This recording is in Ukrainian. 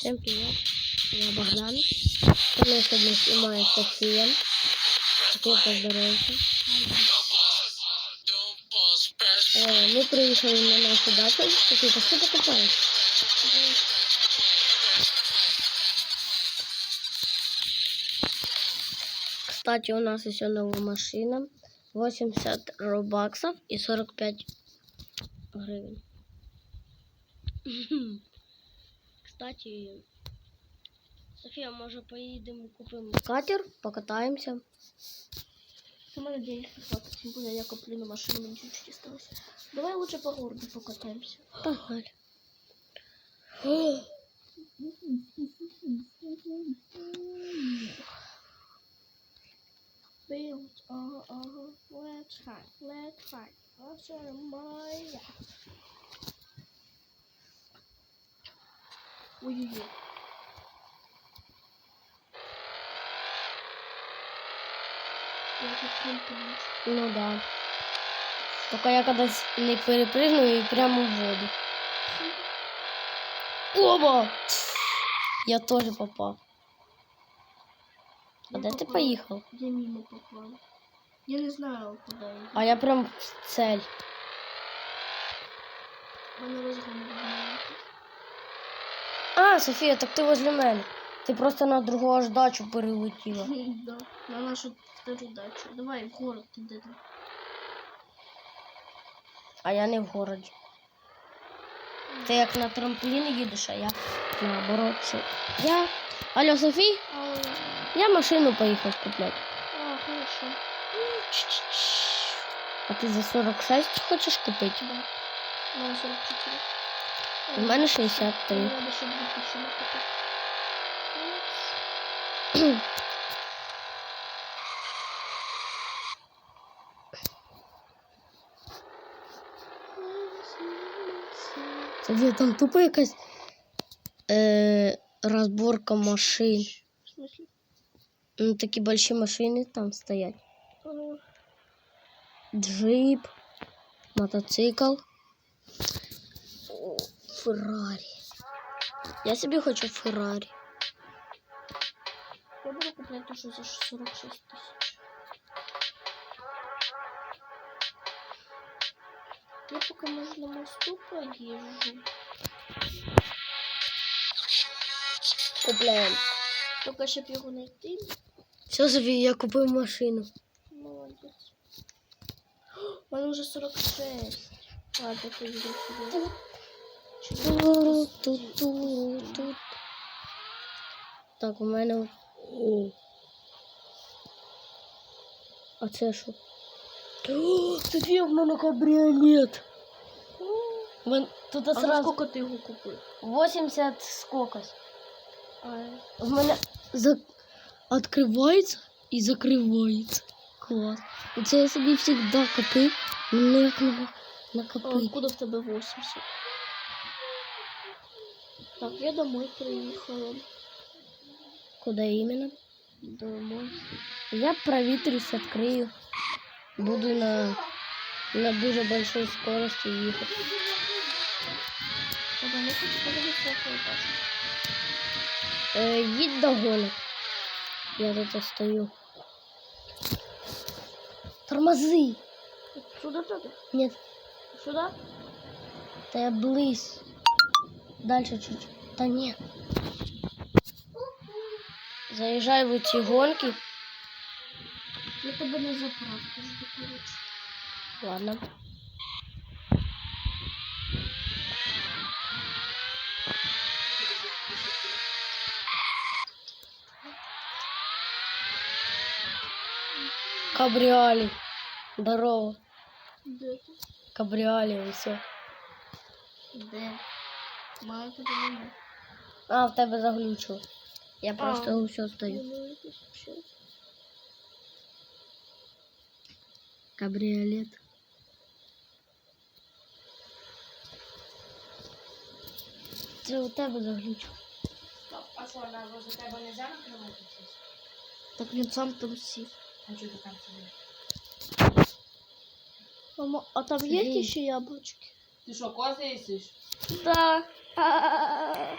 Всем привет, я Богдан. Со мной сегодня снимает София. София, поздоровайся. Э, мы приехали на нашу дачу. София, пошли покупаем. Кстати, у нас еще новая машина. 80 робаксов и 45 гривен. Кстати, Софія, може поїдемо купимо катер, покатаємося. У мене денег не хватит, тем более я куплю на машину, мне чуть-чуть осталось. Давай лучше по городу покатаемся. Погнали. Build, ага, ага, let's try, let's try. Наша моя. Ой-ой-ой. Я тут трамплин. Ну да. Только я когда не перепрыгну и прямо в воду. Оба! Я тоже попал. А де ти попала. Я мимо попала. Я не знаю, куда я. А я прям в цель. А, Софія, так ти возле мене. Ти просто на другу аж дачу перелетіла. Да, на нашу вторую дачу. Давай в город ты. А я не в городі. Ти як на трампліні їдеш, а я наоборот. Це- Я. Алло, Софій, А, я машину поїхав купляти. а хорошо. А ти за 46 хочеш купити? Да. На 44. У мене 63. Мне надо еще 2000 накопить. Софія, там тупо якась е, розборка машин. В смысле? Ну, такі больші машини там стоять. Джип, мотоцикл. Феррарі. Я собі хочу Феррарі. Я буду куплять что за 46 тысяч. Я пока, может, на мосту поезжу. Купляємо. Только щоб його знайти. Все, Софія, я купив машину. Молодець. У мене вже 46. Ладно, поїду сюди. Туру, ту, ту, ту. Так, у мене. О. А це що? О, Софія, в мене кабріолет. Мен... Тут А сразу сколько ти його купив? 80 сколько? А, В мене за... відкривається і закривається. Клас. Це я собі завжди копив, ну як на... а откуда в тебе 80? Так, я домой приїхала. Куди іменно? Домой. Я провітрюсь, відкрию. Буду на, на дуже большой скорості їхати. Тогда не хочу подивитися свою базу. Е, їдь до гонок. Я тут стою. Тормози. Сюда надо? Нет, Сюда? та я близь. Дальше чуть. Та ні. Заїжджай в ці гонки. Я тебе на заправку жду, короче. Ладно. Кабріолі. Здорово. Де ти? Кабріолі, все. Де? Маю тебе немає. А, в тебе заглючило. Я просто А. усе стою. Ну, якось ще. Кабріолет. Це у тебе заглючило. А що, на возле тебе не можна накривати щось? Так він сам там сів. А чого ти там сидиш? Мама, а там Сергій. є ще яблучки? Ти що, кози їсиш? Да. Є ще.